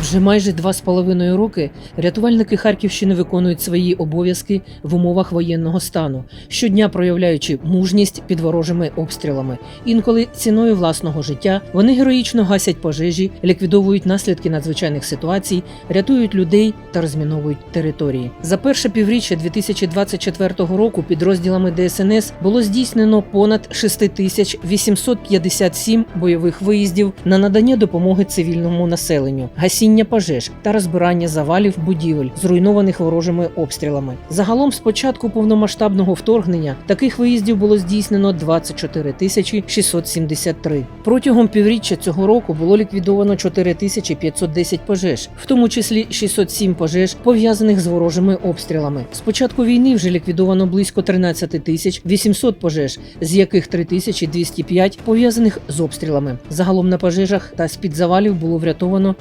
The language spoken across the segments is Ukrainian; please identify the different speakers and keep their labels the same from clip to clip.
Speaker 1: Вже майже два з половиною роки рятувальники Харківщини виконують свої обов'язки в умовах воєнного стану, щодня проявляючи мужність під ворожими обстрілами. Інколи ціною власного життя вони героїчно гасять пожежі, ліквідовують наслідки надзвичайних ситуацій, рятують людей та розміновують території. За перше півріччя 2024 року підрозділами ДСНС було здійснено понад 6857 бойових виїздів на надання допомоги цивільному населенню, гасіння пожеж та розбирання завалів будівель, зруйнованих ворожими обстрілами. Загалом, з початку повномасштабного вторгнення, таких виїздів було здійснено 24 тисячі 673. Протягом півріччя цього року було ліквідовано 4510 пожеж, в тому числі 607 пожеж, пов'язаних з ворожими обстрілами. З початку війни вже ліквідовано близько 13 тисяч 800 пожеж, з яких 3205 пов'язаних з обстрілами. Загалом на пожежах та з-під завалів було врятовано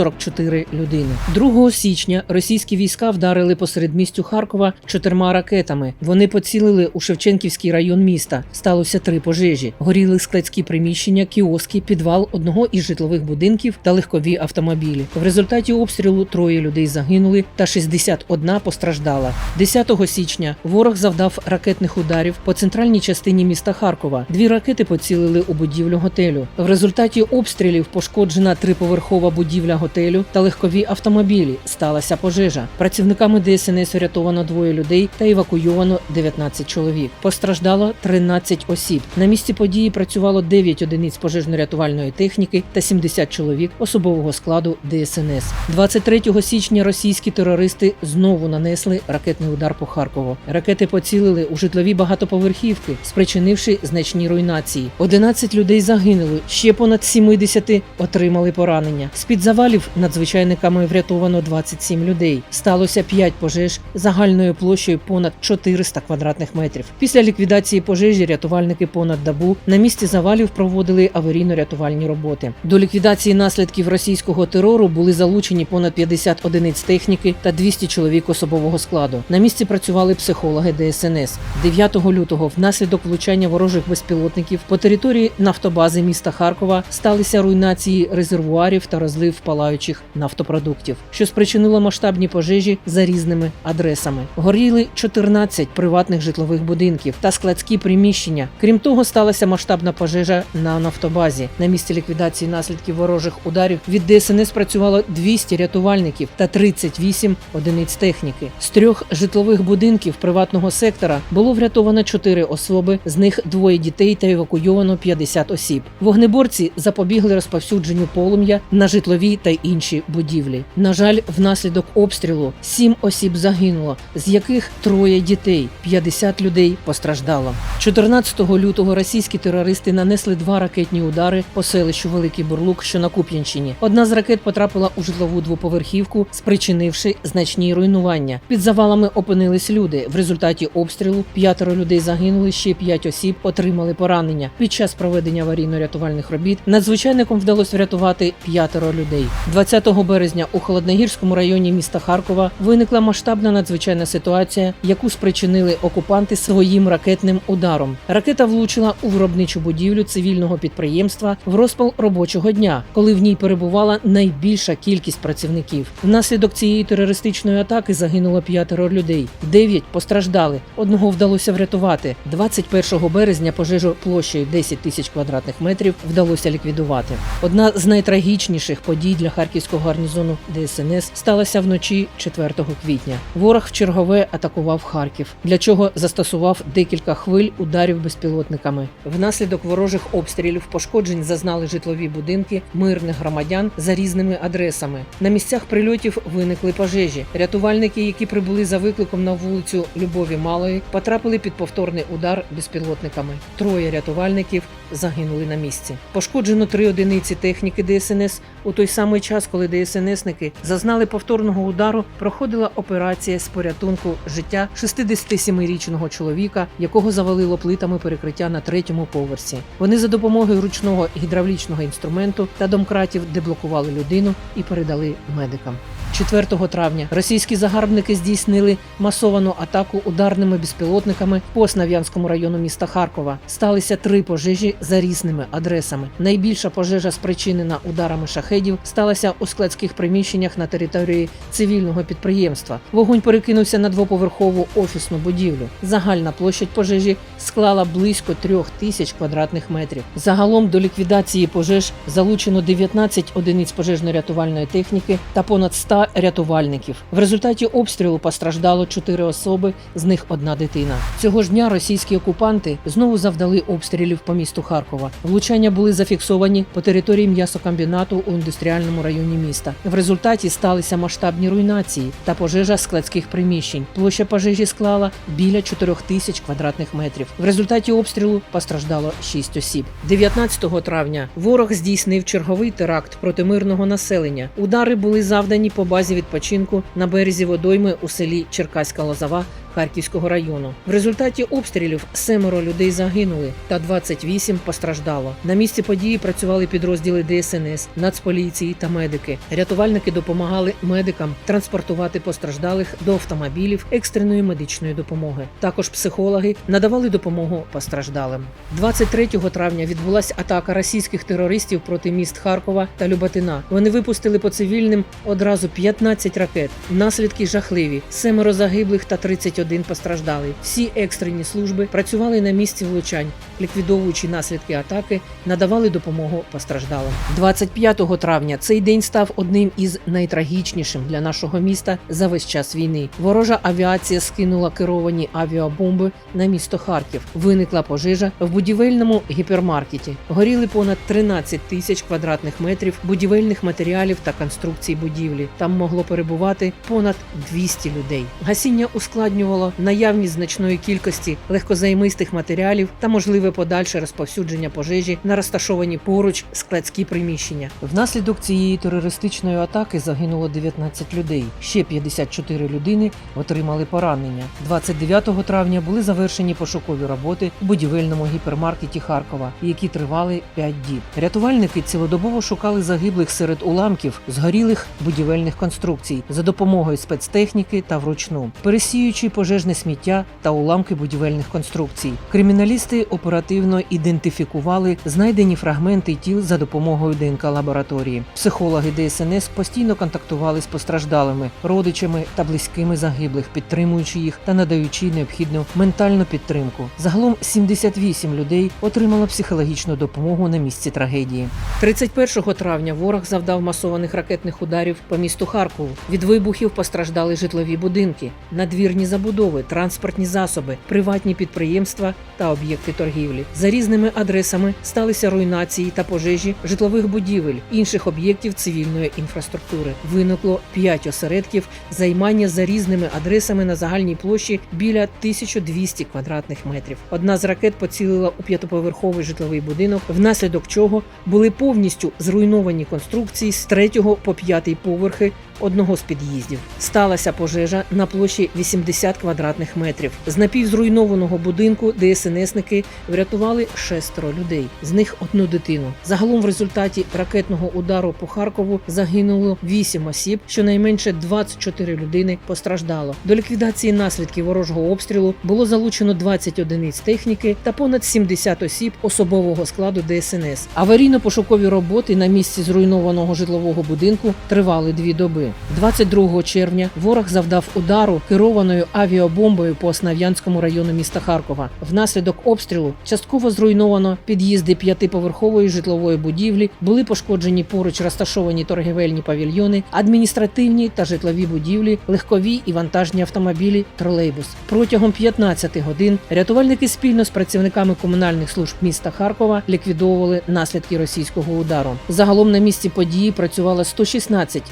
Speaker 1: 744 людини. 2 січня російські війська вдарили посеред містю Харкова чотирма ракетами. Вони поцілили у Шевченківський район міста. Сталося три пожежі: горіли складські приміщення, кіоски, підвал одного із житлових будинків та легкові автомобілі. В результаті обстрілу троє людей загинули та 61 постраждала. 10 січня ворог завдав ракетних ударів по центральній частині міста Харкова. Дві ракети поцілили у будівлю готелю. В результаті обстрілів пошкоджена триповерхова будівля готелю та легкові автомобілі. Сталася пожежа. Працівниками ДСНС врятовано двоє людей та евакуйовано 19 чоловік. Постраждало 13 осіб. На місці події працювало 9 одиниць пожежно-рятувальної техніки та 70 чоловік особового складу ДСНС. 23 січня російські терористи знову нанесли ракетний удар по Харкову. Ракети поцілили у житлові багатоповерхівки, спричинивши значні руйнації. 11 людей загинули, ще понад 70 отримали поранення. З під завалів надзвичайниками врятовано 27 людей. Сталося 5 пожеж загальною площею понад 400 квадратних метрів. Після ліквідації пожежі рятувальники понад добу на місці завалів проводили аварійно-рятувальні роботи. До ліквідації наслідків російського терору були залучені понад 50 одиниць техніки та 200 чоловік особового складу. На місці працювали психологи ДСНС. 9 лютого внаслідок влучання ворожих безпілотників по території нафтобази міста Харкова сталися руйнації резервуарів та розлив палаючих нафтопродуктів, що спричинило масштабні пожежі за різними адресами. Горіли 14 приватних житлових будинків та складські приміщення. Крім того, сталася масштабна пожежа на нафтобазі. На місці ліквідації наслідків ворожих ударів від ДСНС працювало 200 рятувальників та 38 одиниць техніки. З трьох житлових будинків приватного сектора було врятовано 4 особи, з них двоє дітей та евакуйовано 50 осіб. Вогнеборці запобігли розповсюдженню полум'я на житлові та інші будівлі. На жаль, внаслідок обстрілу 7 осіб загинуло, з яких троє дітей, 50 людей постраждало. 14 лютого російські терористи нанесли два ракетні удари по селищу Великий Бурлук, що на Куп'янщині. Одна з ракет потрапила у житлову двоповерхівку, спричинивши значні руйнування. Під завалами опинились люди. В результаті обстрілу п'ятеро людей загинули, ще п'ять осіб отримали поранення. Під час проведення аварійно-рятувальних робіт надзвичайникам вдалося врятувати п'ятеро людей. 20 березня у холодногірському районі міста Харкова виникла масштабна надзвичайна ситуація, яку спричинили окупанти своїм ракетним ударом. Ракета влучила у виробничу будівлю цивільного підприємства в розпал робочого дня, коли в ній перебувала найбільша кількість працівників. Внаслідок цієї терористичної атаки загинуло п'ятеро людей. Дев'ять постраждали. Одного вдалося врятувати. 21 березня пожежу площею 10 тисяч квадратних метрів вдалося ліквідувати. Одна з найтрагічніших подій для харківського гарнізону ДСНС сталася вночі 4 квітня. Ворог в чергове атакував Харків, для чого застосував декілька хвиль ударів безпілотниками. Внаслідок ворожих обстрілів пошкоджень зазнали житлові будинки мирних громадян за різними адресами. На місцях прильотів виникли пожежі. Рятувальники, які прибули за викликом на вулицю Любові Малої, потрапили під повторний удар безпілотниками. Троє рятувальників загинули на місці. Пошкоджено три одиниці техніки ДСНС у той самий час, коли ДСНСники зазнали повторного удару. Проходила операція з порятунку життя 67-річного чоловіка, якого завалило плитами перекриття на третьому поверсі. Вони за допомогою ручного гідравлічного інструменту та домкратів деблокували людину і передали медикам. 4 травня російські загарбники здійснили масовану атаку ударними безпілотниками по Снав'янському району міста Харкова. Сталися три пожежі за різними адресами. Найбільша пожежа, спричинена ударами шахедів, сталася у складських приміщеннях на території цивільного підприємства. Вогонь перекинувся на двоповерхову офісну будівлю. Загальна площадь пожежі склала близько трьох тисяч квадратних метрів. Загалом до ліквідації пожеж залучено 19 одиниць пожежно-рятувальної техніки та понад 100 рятувальників. В результаті обстрілу постраждало 4 особи, з них одна дитина. Цього ж дня російські окупанти знову завдали обстрілів по місту Харкова. Влучання були зафіксовані по території м'ясокомбінату у індустріальному районі міста. В результаті сталися масштабні руйнації та пожежа складських приміщень. Площа пожежі склала біля 4 тисяч квадратних метрів. В результаті обстрілу постраждало 6 осіб. 19 травня ворог здійснив черговий теракт проти мирного населення. Удари були завдані по базі відпочинку на березі водойми у селі Черкаська Лозова. Харківського району в результаті обстрілів семеро людей загинули та 28 постраждало. На місці події працювали підрозділи ДСНС, Нацполіції та медики. Рятувальники допомагали медикам транспортувати постраждалих до автомобілів екстреної медичної допомоги. Також психологи надавали допомогу постраждалим. 23 травня відбулася атака російських терористів проти міст Харкова та Люботина. Вони випустили по цивільним одразу 15 ракет. Наслідки жахливі: семеро загиблих та 31 постраждалий. Всі екстрені служби працювали на місці влучань, ліквідовуючи наслідки атаки, надавали допомогу постраждалим. 25 травня цей день став одним із найтрагічнішим для нашого міста за весь час війни. Ворожа авіація скинула керовані авіабомби на місто Харків. Виникла пожежа в будівельному гіпермаркеті. Горіли понад 13 тисяч квадратних метрів будівельних матеріалів та конструкцій будівлі. Там могло перебувати понад 200 людей. Гасіння ускладнювало наявність значної кількості легкозаймистих матеріалів та можливе подальше розповсюдження пожежі на розташовані поруч складські приміщення. Внаслідок цієї терористичної атаки загинуло 19 людей. Ще 54 людини отримали поранення. 29 травня були завершені пошукові роботи у будівельному гіпермаркеті Харкова, які тривали 5 діб. Рятувальники цілодобово шукали загиблих серед уламків згорілих будівельних конструкцій за допомогою спецтехніки та вручну, пересіючи пожежне сміття та уламки будівельних конструкцій. Криміналісти оперативно ідентифікували знайдені фрагменти тіл за допомогою ДНК лабораторії. Психологи ДСНС постійно контактували з постраждалими, родичами та близькими загиблих, підтримуючи їх та надаючи необхідну ментальну підтримку. Загалом 78 людей отримало психологічну допомогу на місці трагедії. 31 травня ворог завдав масованих ракетних ударів по місту Харкову. Від вибухів постраждали житлові будинки, надвірні забудови, транспортні засоби, приватні підприємства та об'єкти торгівлі. За різними адресами сталися руйнації та пожежі житлових будівель, інших об'єктів цивільної інфраструктури. Виникло п'ять осередків займання за різними адресами на загальній площі біля 1200 квадратних метрів. Одна з ракет поцілила у п'ятоповерховий житловий будинок, внаслідок чого були повністю зруйновані конструкції з третього по п'ятий поверхи одного з під'їздів. Сталася пожежа на площі 80 квадратних метрів. З напівзруйнованого будинку ДСНСники врятували шестеро людей, з них одну дитину. Загалом в результаті ракетного удару по Харкову загинуло 8 осіб, щонайменше 24 людини постраждало. До ліквідації наслідків ворожого обстрілу було залучено 20 одиниць техніки та понад 70 осіб особового складу ДСНС. Аварійно-пошукові роботи на місці зруйнованого житлового будинку тривали дві доби. 22 червня ворог завдав удару керованою авіабомбою по Основ'янському району міста Харкова. Внаслідок обстрілу частково зруйновано під'їзди п'ятиповерхової житлової будівлі, були пошкоджені поруч розташовані торгівельні павільйони, адміністративні та житлові будівлі, легкові і вантажні автомобілі, тролейбус. Протягом 15 годин рятувальники спільно з працівниками комунальних служб міста Харкова ліквідовували наслідки російського удару. Загалом на місці події працювало 116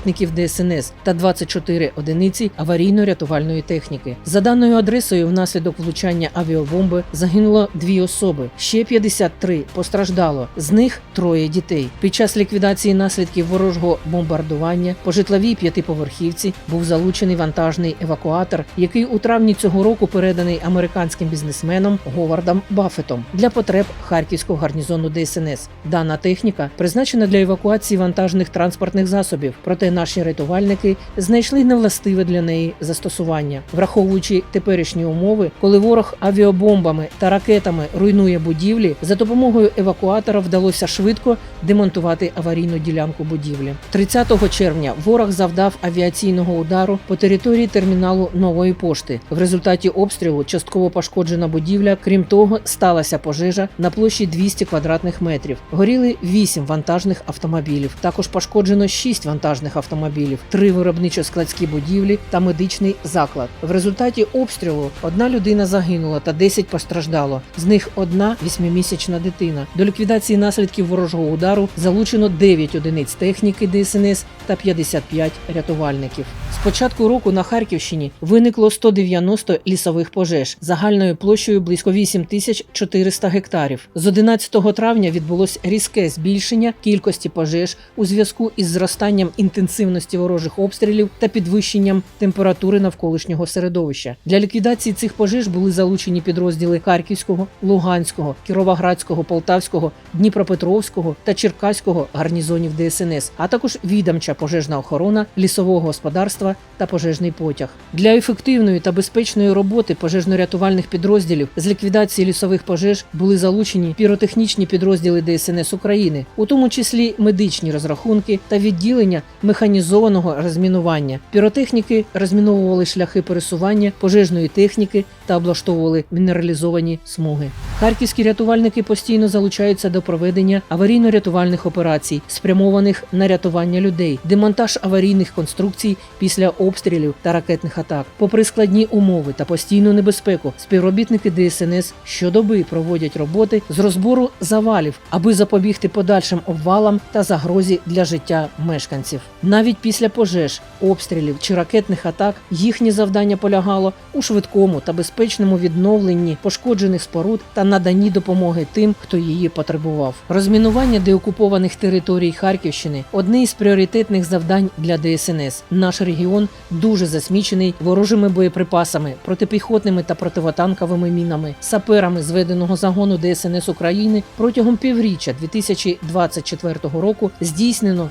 Speaker 1: співробітників ДСНС та 24 одиниці аварійно-рятувальної техніки. За даною адресою, внаслідок влучання авіабомби загинуло дві особи. Ще 53 постраждало. З них троє дітей. Під час ліквідації наслідків ворожого бомбардування по житловій п'ятиповерхівці був залучений вантажний евакуатор, який у травні цього року переданий американським бізнесменом Говардом Баффетом для потреб харківського гарнізону ДСНС. Дана техніка призначена для евакуації вантажних транспортних засобів. Проте Наші рятувальники знайшли невластиве для неї застосування, враховуючи теперішні умови, коли ворог авіабомбами та ракетами руйнує будівлі, за допомогою евакуатора вдалося швидко демонтувати аварійну ділянку будівлі. 30 червня ворог завдав авіаційного удару по території терміналу нової пошти. В результаті обстрілу частково пошкоджена будівля. Крім того, сталася пожежа на площі 200 квадратних метрів. Горіли 8 вантажних автомобілів. Також пошкоджено 6 вантажних автомобілів, 3 виробничо-складські будівлі та медичний заклад. В результаті обстрілу одна людина загинула та 10 постраждало. З них одна восьмимісячна дитина. До ліквідації наслідків ворожого удару залучено 9 одиниць техніки ДСНС та 55 рятувальників. З початку року на Харківщині виникло 190 лісових пожеж загальною площею близько 8400 гектарів. З 11 травня відбулось різке збільшення кількості пожеж у зв'язку із зростанням інтенсивності ворожих обстрілів та підвищенням температури навколишнього середовища. Для ліквідації цих пожеж були залучені підрозділи Харківського, Луганського, Кіровоградського, Полтавського, Дніпропетровського та Черкаського гарнізонів ДСНС, а також відомча пожежна охорона, лісового господарства та пожежний потяг. Для ефективної та безпечної роботи пожежно-рятувальних підрозділів з ліквідації лісових пожеж були залучені піротехнічні підрозділи ДСНС України, у тому числі медичні розрахунки та відділення механізованого розмінування. Піротехніки розміновували шляхи пересування пожежної техніки та облаштовували мінералізовані смуги. Харківські рятувальники постійно залучаються до проведення аварійно-рятувальних операцій, спрямованих на рятування людей, демонтаж аварійних конструкцій після обстрілів та ракетних атак. Попри складні умови та постійну небезпеку, співробітники ДСНС щодоби проводять роботи з розбору завалів, аби запобігти подальшим обвалам та загрозі для життя мешканців. Навіть після пожеж, обстрілів чи ракетних атак їхнє завдання полягало у швидкому та безпечному відновленні пошкоджених споруд та наданні допомоги тим, хто її потребував. Розмінування деокупованих територій Харківщини одне із пріоритетних завдань для ДСНС. Наш регіон дуже засмічений ворожими боєприпасами, протипіхотними та противотанковими мінами, саперами зведеного загону ДСНС України протягом півріччя 2024 року здійснено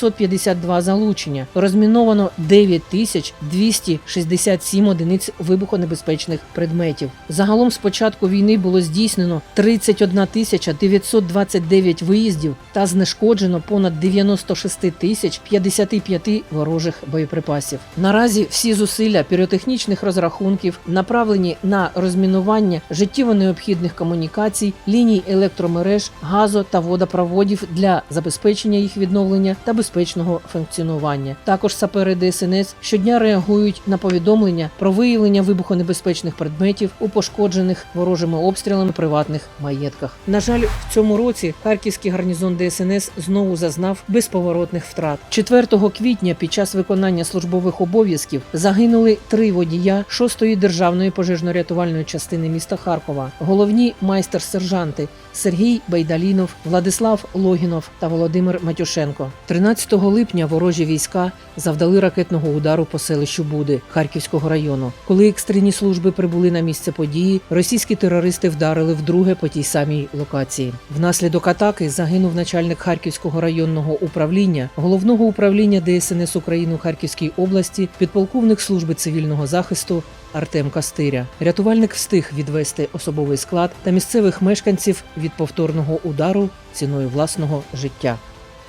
Speaker 1: 5652 залучення, розміновано 9267 одиниць вибухонебезпечних предметів. Загалом з початку війни було здійснено 31 тисяча 929 виїздів та знешкоджено понад 96 тисяч 55 ворожих боєприпасів. Наразі всі зусилля піротехнічних розрахунків направлені на розмінування життєво необхідних комунікацій, ліній електромереж, газо та водопроводів для забезпечення їх відновлення та безпечного функціонування. Також сапери ДСНС щодня реагують на повідомлення про виявлення вибухонебезпечних предметів у пошкоджених ворожими обстрілами приватних маєтках. На жаль, в цьому році харківський гарнізон ДСНС знову зазнав безповоротних втрат. 4 квітня під час виконання службових обов'язків загинули три водія 6-ї державної пожежно-рятувальної частини міста Харкова, головні майстер-сержанти Сергій Байдалінов, Владислав Логінов та Володимир Матюшенко. 13 липня ворожі війська завдали ракетного удару по селищу Буди Харківського району. Коли екстрені служби прибули на місце події, російські терористи вдарили вдруге по тій самій локації. Внаслідок атаки загинув начальник Харківського районного управління, головного управління ДСНС України у Харківській області, підполковник служби цивільного захисту Артем Кастиря. Рятувальник встиг відвести особовий склад та місцевих мешканців від повторного удару ціною власного життя.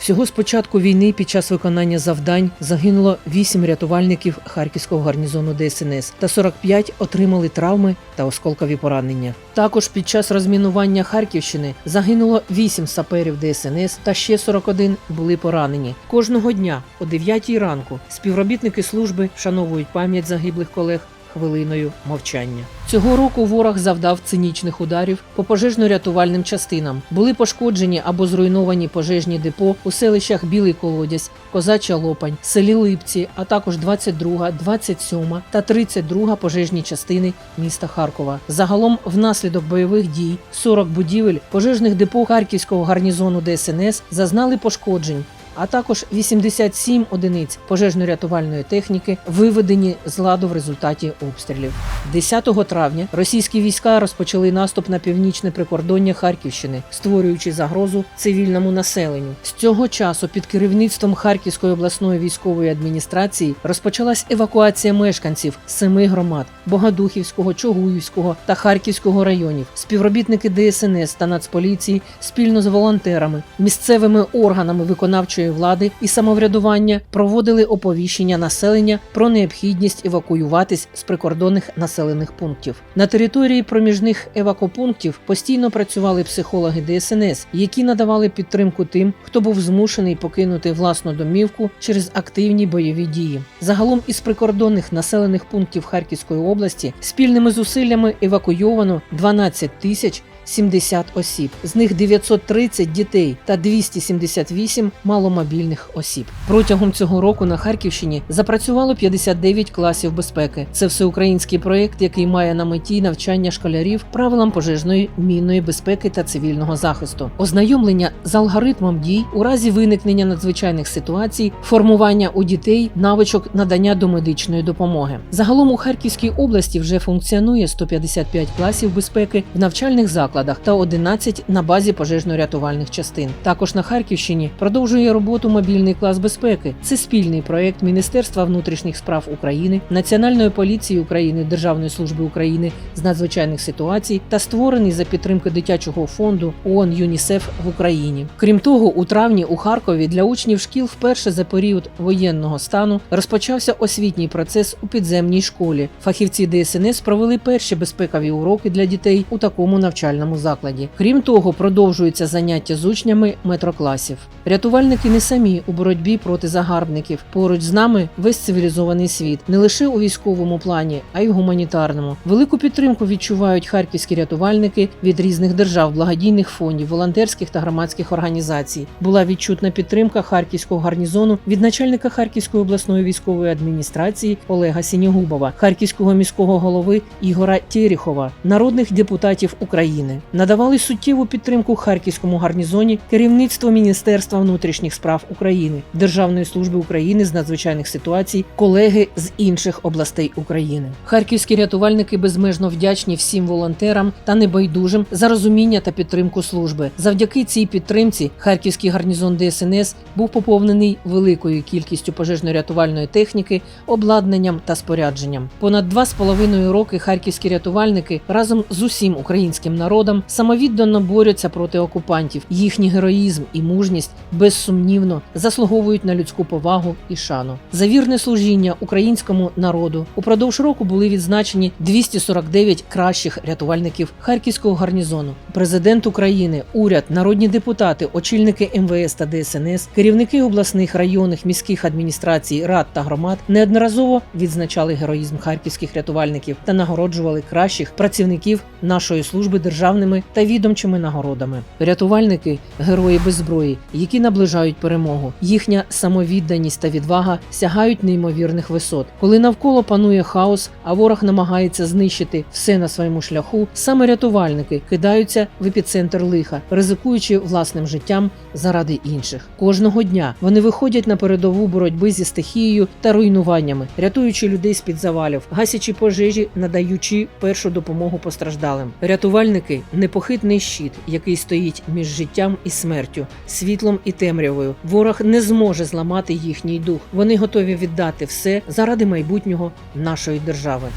Speaker 1: Всього з початку війни під час виконання завдань загинуло 8 рятувальників Харківського гарнізону ДСНС та 45 отримали травми та осколкові поранення. Також під час розмінування Харківщини загинуло 8 саперів ДСНС та ще 41 були поранені. Кожного дня о 9 ранку співробітники служби вшановують пам'ять загиблих колег хвилиною мовчання. Цього року ворог завдав цинічних ударів по пожежно-рятувальним частинам. Були пошкоджені або зруйновані пожежні депо у селищах Білий Колодязь, Козача Лопань, селі Липці, а також 22, 27 та 32 пожежні частини міста Харкова. Загалом, внаслідок бойових дій, 40 будівель пожежних депо Харківського гарнізону ДСНС зазнали пошкоджень. А також 87 одиниць пожежно-рятувальної техніки виведені з ладу в результаті обстрілів. 10 травня російські війська розпочали наступ на північне прикордоння Харківщини, створюючи загрозу цивільному населенню. З цього часу під керівництвом Харківської обласної військової адміністрації розпочалась евакуація мешканців семи громад Богодухівського, Чогуївського та Харківського районів. Співробітники ДСНС та Нацполіції спільно з волонтерами, місцевими органами виконавчої влади і самоврядування проводили оповіщення населення про необхідність евакуюватись з прикордонних населених пунктів. На території проміжних евакопунктів постійно працювали психологи ДСНС, які надавали підтримку тим, хто був змушений покинути власну домівку через активні бойові дії. Загалом із прикордонних населених пунктів Харківської області спільними зусиллями евакуйовано 12 тисяч 70 осіб, з них 930 дітей та 278 маломобільних осіб. Протягом цього року на Харківщині запрацювало 59 класів безпеки. Це всеукраїнський проєкт, який має на меті навчання школярів правилам пожежної мінної безпеки та цивільного захисту, ознайомлення з алгоритмом дій у разі виникнення надзвичайних ситуацій, формування у дітей навичок надання домедичної допомоги. Загалом у Харківській області вже функціонує 155 класів безпеки в навчальних закладах та 11 на базі пожежно-рятувальних частин. Також на Харківщині продовжує роботу мобільний клас безпеки. Це спільний проект Міністерства внутрішніх справ України, Національної поліції України, Державної служби України з надзвичайних ситуацій та створений за підтримки дитячого фонду ООН ЮНІСЕФ в Україні. Крім того, у травні у Харкові для учнів шкіл вперше за період воєнного стану розпочався освітній процес у підземній школі. Фахівці ДСНС провели перші безпекові уроки для дітей у такому навчальному закладі. Крім того, продовжуються заняття з учнями метрокласів. Рятувальники не самі у боротьбі проти загарбників. Поруч з нами весь цивілізований світ, не лише у військовому плані, а й у гуманітарному. Велику підтримку відчувають харківські рятувальники від різних держав, благодійних фондів, волонтерських та громадських організацій. Була відчутна підтримка харківського гарнізону від начальника Харківської обласної військової адміністрації Олега Сінігубова, харківського міського голови Ігора Тєріхова, народних депутатів України. Надавали суттєву підтримку харківському гарнізоні керівництво Міністерства внутрішніх справ України, Державної служби України з надзвичайних ситуацій, колеги з інших областей України. Харківські рятувальники безмежно вдячні всім волонтерам та небайдужим за розуміння та підтримку служби. Завдяки цій підтримці харківський гарнізон ДСНС був поповнений великою кількістю пожежно-рятувальної техніки, обладнанням та спорядженням. Понад два з половиною роки харківські рятувальники разом з усім українським народом самовіддано борються проти окупантів. Їхній героїзм і мужність безсумнівно заслуговують на людську повагу і шану. За вірне служіння українському народу упродовж року були відзначені 249 кращих рятувальників харківського гарнізону. Президент України, уряд, народні депутати, очільники МВС та ДСНС, керівники обласних районних міських адміністрацій, рад та громад неодноразово відзначали героїзм харківських рятувальників та нагороджували кращих працівників нашої служби державними та відомчими нагородами. Рятувальники герої без зброї, які наближають перемогу. Їхня самовідданість та відвага сягають неймовірних висот. Коли навколо панує хаос, а ворог намагається знищити все на своєму шляху, саме рятувальники кидаються в епіцентр лиха, ризикуючи власним життям заради інших. Кожного дня вони виходять на передову боротьби зі стихією та руйнуваннями, рятуючи людей з під завалів, гасячи пожежі, надаючи першу допомогу постраждалим. Рятувальники непохитний щит, який стоїть між життям і смертю, світлом і темрявою. Ворог не зможе зламати їхній дух. Вони готові віддати все заради майбутнього нашої держави.